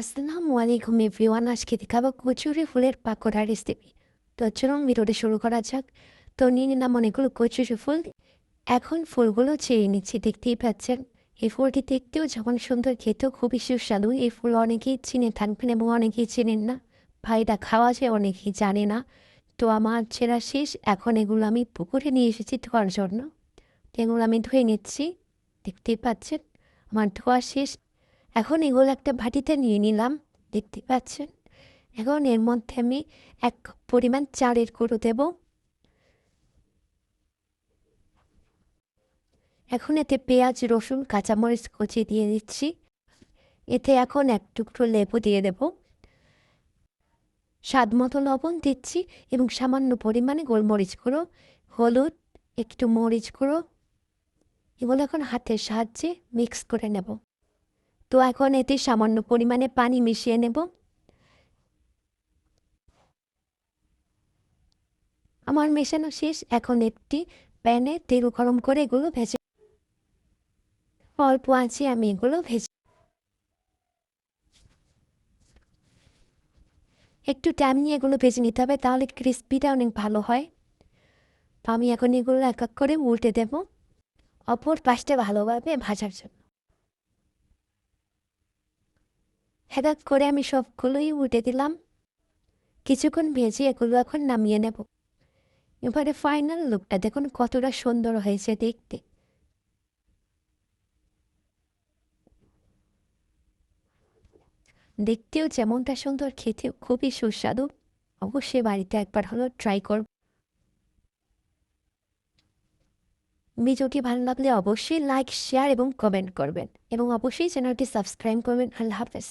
আসসালামু আলাইকুম এভরিওয়ান আজকে দেখাবো কচুরি ফুলের পাকোড়া রেসিপি তো চলুন ভিডিওটা শুরু করা যাক তো নিয়ে নিলাম অনেকগুলো কচুরি ফুল এখন ফুলগুলো চেয়ে নিচ্ছি দেখতেই পাচ্ছেন এই ফুলটি দেখতেও যেমন সুন্দর খেতেও খুবই সুস্বাদু এই ফুল অনেকেই চিনে থাকবেন এবং অনেকেই চেনেন না ভাইটা খাওয়া যায় অনেকেই জানে না তো আমার ছেঁড়া শেষ এখন এগুলো আমি পুকুরে নিয়ে এসেছি ধোয়ার জন্য এগুলো আমি ধুয়ে নিচ্ছি দেখতেই পাচ্ছেন আমার ধোয়া শেষ এখন এগুলো একটা ভাটিতে নিয়ে নিলাম, দেখতে পাচ্ছেন? এখন এর মধ্যে আমি এক পরিমাণ চালের গুঁড়ো দেব। এখন এতে পেঁয়াজ, রসুন, কাঁচামরিচ কুচি দিয়ে দিচ্ছি। এতে এখন এক টুকরো লেবু দিয়ে দেব। স্বাদ মতো লবণ দিচ্ছি এবং সামান্য পরিমাণে গোলমরিচ গুঁড়ো, হলুদ, একটু মরিচ গুঁড়ো, এগুলো এখন হাতের সাহায্যে মিক্স করে নেব। তো এখন এতে সামান্য পরিমাণে পানি মিশিয়ে নেব। আমার মেশানো শেষ। এখন একটি প্যানে তেল গরম করে এগুলো ভেজে অল্প আছে আমি এগুলো ভেজে একটু টাইম নিয়ে এগুলো ভেজে নিতে হবে, তাহলে ক্রিস্পিটা অনেক ভালো হয়। আমি এখন এগুলো এক এক করে উল্টে দেব। অপর পাশটা ভালোভাবে ভাজার জন্য। হঠাৎ করে আমি সবগুলোই উঠে দিলাম। কিছুক্ষণ ভেজে এগুলো এখন নামিয়ে নেব। এবারে ফাইনাল লুকটা দেখুন কতটা সুন্দর হয়েছে দেখতে। দেখতেও যেমনটা সুন্দর, খেতেও খুবই সুস্বাদু। অবশ্যই বাড়িতে একবার হলো ট্রাই করব। ভিডিওটি ভালো লাগলে অবশ্যই লাইক শেয়ার এবং কমেন্ট করবেন। এবং অবশ্যই চ্যানেলটি সাবস্ক্রাইব করবেন। আল্লাহ হাফেজ।